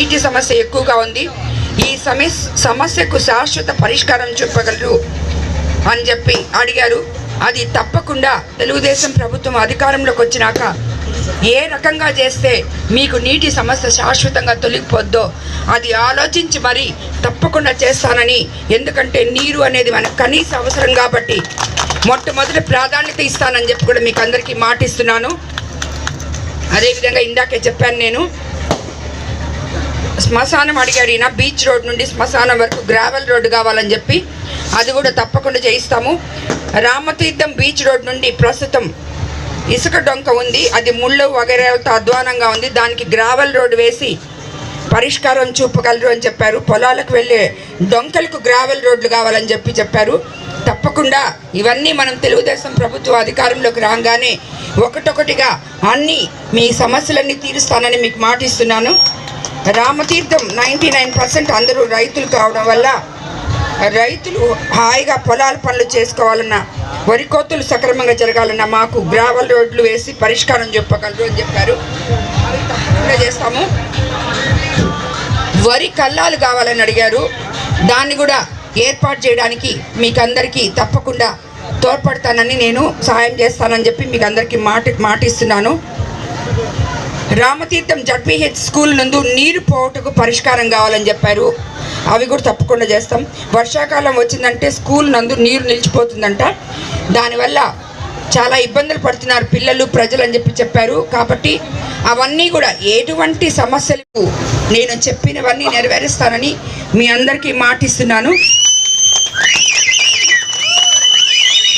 నీటి సమస్య ఎక్కువగా ఉంది. ఈ సమస్య సమస్యకు శాశ్వత పరిష్కారం చెప్పగలరు అని చెప్పి అడిగారు. అది తప్పకుండా తెలుగుదేశం ప్రభుత్వం అధికారంలోకి వచ్చినాక ఏ రకంగా చేస్తే మీకు నీటి సమస్య శాశ్వతంగా తొలగిపోద్దో అది ఆలోచించి మరి తప్పకుండా చేస్తానని ఎందుకంటే నీరు అనేది మనకు కనీస అవసరం కాబట్టి మొట్టమొదటి ప్రాధాన్యత ఇస్తానని చెప్పి కూడా మీకు అందరికీ మాటిస్తున్నాను. అదేవిధంగా ఇందాకే చెప్పాను నేను శ్మశానం అడిగాడు ఈయన బీచ్ రోడ్ నుండి శ్మశానం వరకు గ్రావెల్ రోడ్డు కావాలని చెప్పి. అది కూడా తప్పకుండా చేయిస్తాము. రామతీర్థం బీచ్ రోడ్ నుండి ప్రస్తుతం ఇసుక డొంక ఉంది. అది ముళ్ళు వగైరాలతో అధ్వానంగా ఉంది. దానికి గ్రావెల్ రోడ్డు వేసి పరిష్కారం చూపగలరు అని చెప్పారు. పొలాలకు వెళ్ళే డొంకలకు గ్రావెల్ రోడ్లు కావాలని చెప్పి చెప్పారు. తప్పకుండా ఇవన్నీ మనం తెలుగుదేశం ప్రభుత్వం అధికారంలోకి రాగానే ఒకటొకటిగా అన్ని మీ సమస్యలన్నీ తీరుస్తానని మీకు మాటిస్తున్నాను. రామతీర్థం నైంటీ నైన్ పర్సెంట్ అందరూ రైతులు కావడం వల్ల రైతులు హాయిగా పొలాల పనులు చేసుకోవాలన్నా వరి కోతులు సక్రమంగా జరగాలన్నా మాకు గ్రావల్ రోడ్లు వేసి పరిష్కారం చెప్పగలరు అని చెప్పారు. అవి తప్పకుండా చేస్తాము. వరి కల్లాలు కావాలని అడిగారు. దాన్ని కూడా ఏర్పాటు చేయడానికి మీకు అందరికీ తప్పకుండా తోడ్పడతానని నేను సహాయం చేస్తానని చెప్పి మీకు అందరికీ మాట మాటిస్తున్నాను రామతీర్థం జడ్పీహెచ్ స్కూల్ నందు నీరు పోవటకు పరిష్కారం కావాలని చెప్పారు. అవి కూడా తప్పకుండా చేస్తాం. వర్షాకాలం వచ్చిందంటే స్కూల్ నందు నీరు నిలిచిపోతుందంట. దానివల్ల చాలా ఇబ్బందులు పడుతున్నారు పిల్లలు ప్రజలు అని చెప్పి చెప్పారు. కాబట్టి అవన్నీ కూడా ఎటువంటి సమస్యలకు నేను చెప్పినవన్నీ నెరవేరుస్తానని మీ అందరికీ మాటిస్తున్నాను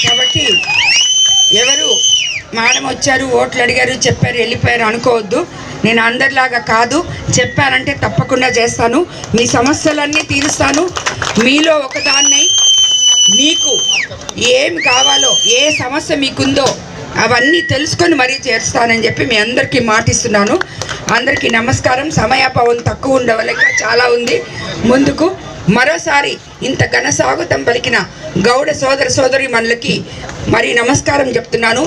కాబట్టి ఎవరు? మేడం వచ్చారు ఓట్లు అడిగారు చెప్పారు వెళ్ళిపోయారు అనుకోవద్దు. నేను అందరిలాగా కాదు. చెప్పానంటే తప్పకుండా చేస్తాను. మీ సమస్యలన్నీ తీరుస్తాను. మీలో ఒకదాన్నై మీకు ఏం కావాలో ఏ సమస్య మీకుందో అవన్నీ తెలుసుకొని మరీ చేస్తానని చెప్పి మీ అందరికీ మాటిస్తున్నాను. అందరికీ నమస్కారం. సమయాపవం తక్కువ ఉండవలేక చాలా ఉంది. ముందుకు మరోసారి ఇంత ఘన స్వాగతం పలికిన గౌడ సోదర సోదరి మనులకి మరి నమస్కారం చెప్తున్నాను.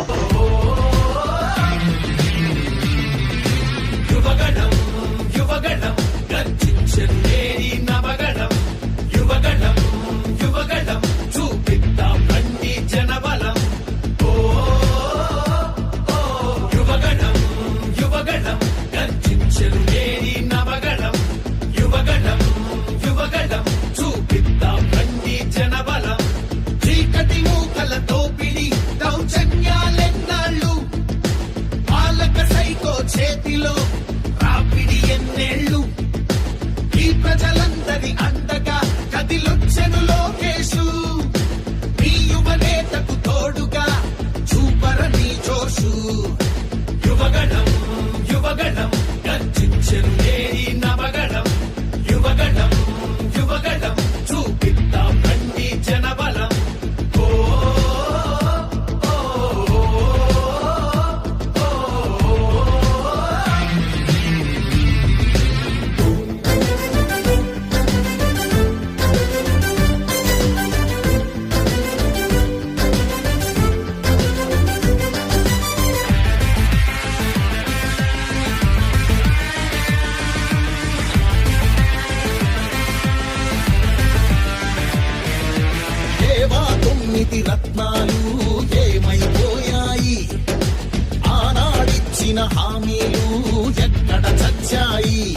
ఆనాడిచ్చిన హామీలు ఎక్కడ చచ్చాయి?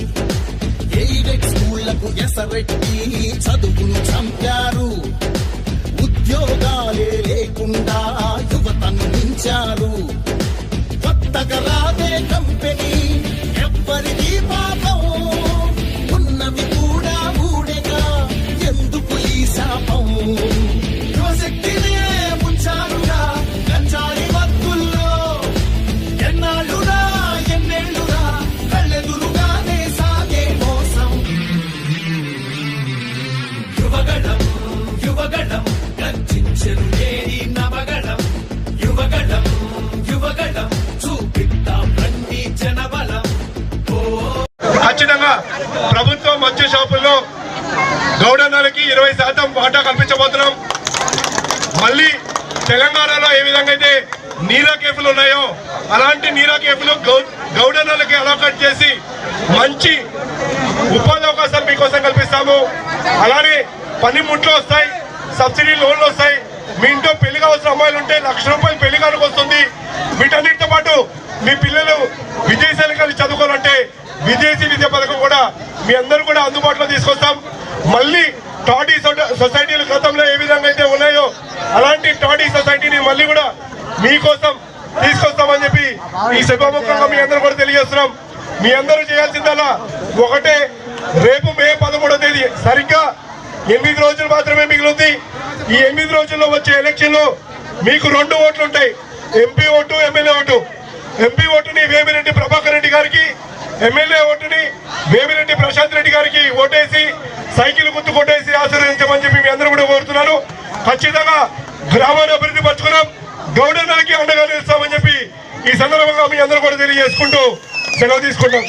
ఎయిడెడ్ స్కూళ్ళకు ఎసరెట్టి చదువును చంపారు. ఉద్యోగాలే లేకుండా యువతను మించారు. కొత్తగా రాదే కంపెనీ ప్రభుత్వం మద్య షాపుల్లో గౌడన్నలకి ఇరవై శాతం వాటా కల్పించబోతున్నాం. మళ్ళీ తెలంగాణలో ఏ విధంగా అయితే నీరా కేఫ్లు ఉన్నాయో అలాంటి నీరా కేఫ్లు గౌడన్నలకి అలాకట్ చేసి మంచి ఉపాధి అవకాశాలు మీకోసం కల్పిస్తాము. అలానే పనిముట్లు వస్తాయి సబ్సిడీ లోన్లు వస్తాయి. మీ ఇంట్లో పెళ్ళి కావాల్సిన అమ్మాయిలు ఉంటే లక్ష రూపాయలు పెళ్ళి కానుకొస్తుంది వీటన్నిటితో పాటు మీ పిల్లలు విదేశాలకు వెళ్ళి చదువుకోవాలంటే విదేశీ విద్యా పథకం కూడా మీ అందరూ కూడా అందుబాటులో తీసుకొస్తాం. మళ్ళీ టాడీ సొ- సొసైటీలు గతంలో ఏ విధంగా అయితే ఉన్నాయో అలాంటి టాడీ సొసైటీని మళ్ళీ కూడా మీకోసం తీసుకొస్తామని చెప్పి ఈ శుభముఖంగా మీ అందరూ కూడా తెలియజేస్తున్నాం. మీ అందరూ చేయాల్సిందల్లా ఒకటే రేపు మే పదమూడో తేదీ సరిగ్గా ఎనిమిది రోజులు మాత్రమే మిగిలింది ఈ ఎనిమిది రోజుల్లో వచ్చే ఎలక్షన్లో మీకు రెండు ఓట్లు ఉంటాయి MP vote MLA vote. MP ఓటుని వేమిరెడ్డి ప్రభాకర్ రెడ్డి గారికి ఎమ్మెల్యే ఓటుని వేమిరెడ్డి ప్రశాంత్ రెడ్డి గారికి ఓటేసి సైకిల్ గుర్తు కొట్టేసి ఆశీర్వదించమని చెప్పి మీ అందరూ కూడా కోరుతున్నాను. ఖచ్చితంగా గ్రామాన్ని అభివృద్ధి పరచుకున్నాం. గౌడన్నలకి అండగా నిలుస్తామని చెప్పి ఈ సందర్భంగా మీ అందరూ కూడా తెలియజేసుకుంటూ సెలవు తీసుకుంటాం.